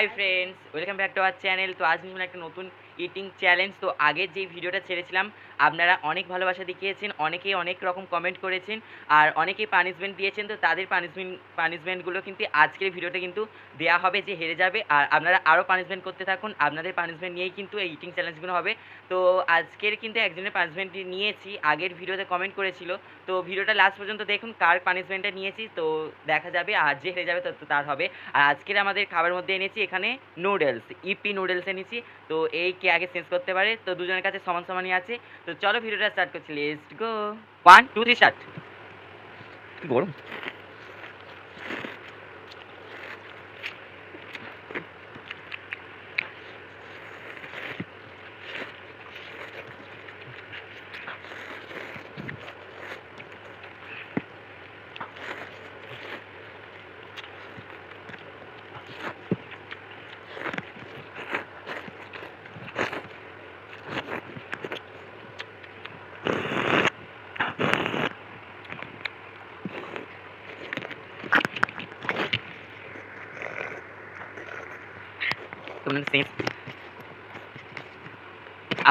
Hi friends welcome back to our channel তো আজ নতুন একটা নতুন ইটিং চ্যালেঞ্জ তো আগের যেই ভিডিওটা ছেড়েছিলাম, আপনারা অনেক ভালোবাসা দেখিয়েছেন, অনেকেই অনেক রকম কমেন্ট করেছেন, আর অনেকেই পানিশমেন্ট দিয়েছেন। তো তাদের পানিশমেন্ট পানিশমেন্টগুলো কিন্তু আজকের ভিডিওতে কিন্তু দেওয়া হবে যে হেরে যাবে, আর আপনারা আরও পানিশমেন্ট করতে থাকুন। আপনাদের পানিশমেন্ট নিয়েই কিন্তু এই ইটিং চ্যালেঞ্জগুলো হবে। তো আজকের কিন্তু একজনের পানিশমেন্ট নিয়েছি, আগের ভিডিওতে কমেন্ট করেছিল। তো ভিডিওটা লাস্ট পর্যন্ত দেখুন, কার পানিশমেন্টটা নিয়েছি, তো দেখা যাবে, আর যে হেরে যাবে, তো তার হবে। আর আজকের আমাদের খাবার মধ্যে এনেছি এখানে নুডলস ইপি নুডলস এনেছি। তো এই আগে চেঞ্জ করতে পারে। তো দুজনের কাছে সমান সমানই আছে। তো চলো ভিডিওটা স্টার্ট করছি। Let's go one two three start গরম।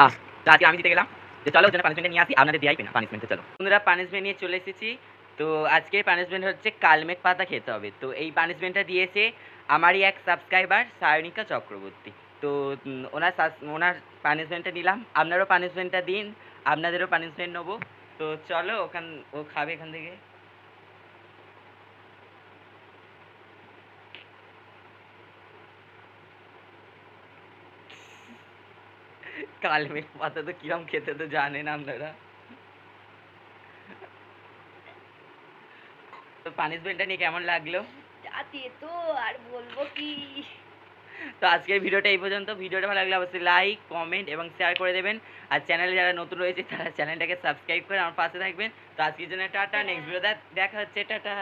আহ আজকে আমি জিতে গেলাম। তো চলো জন্য পানিশমেন্ট নিয়ে আসি। আপনাদের দেওয়াই পেনা পানিশমেন্টে চলো। বন্ধুরা পানিশমেন্ট নিয়ে চলে এসেছি। তো আজকের পানিশমেন্ট হচ্ছে কালমেঘ পাতা খেতে হবে। তো এই পানিশমেন্টটা দিয়েছে আমারই এক সাবস্ক্রাইবার সায়নিকা চক্রবর্তী। তো ওনার ওনার পানিশমেন্টটা নিলাম। আপনারও পানিশমেন্টটা দিন, আপনাদেরও পানিশমেন্ট নেব। তো চলো, ওখান, ও খাবে এখান থেকে। কালমেঘ পাতা তো কিরম খেতে তো জানেন আপনারা। তো পানিশমেন্টটা নিয়ে কেমন লাগল? তো আর বলব কি। তো আজকের ভিডিওটা এই পর্যন্ত। ভিডিওটা ভালো লাগলে অবশ্যই লাইক কমেন্ট এবং শেয়ার করে দেবেন। আর চ্যানেলে যারা নতুন রয়েছে তারা চ্যানেলটাকে সাবস্ক্রাইব করে আমার পাশে থাকবেন। তো আজকের জন্য টাটা নেক্সট ভিডিও দেখা হচ্ছে টাটা।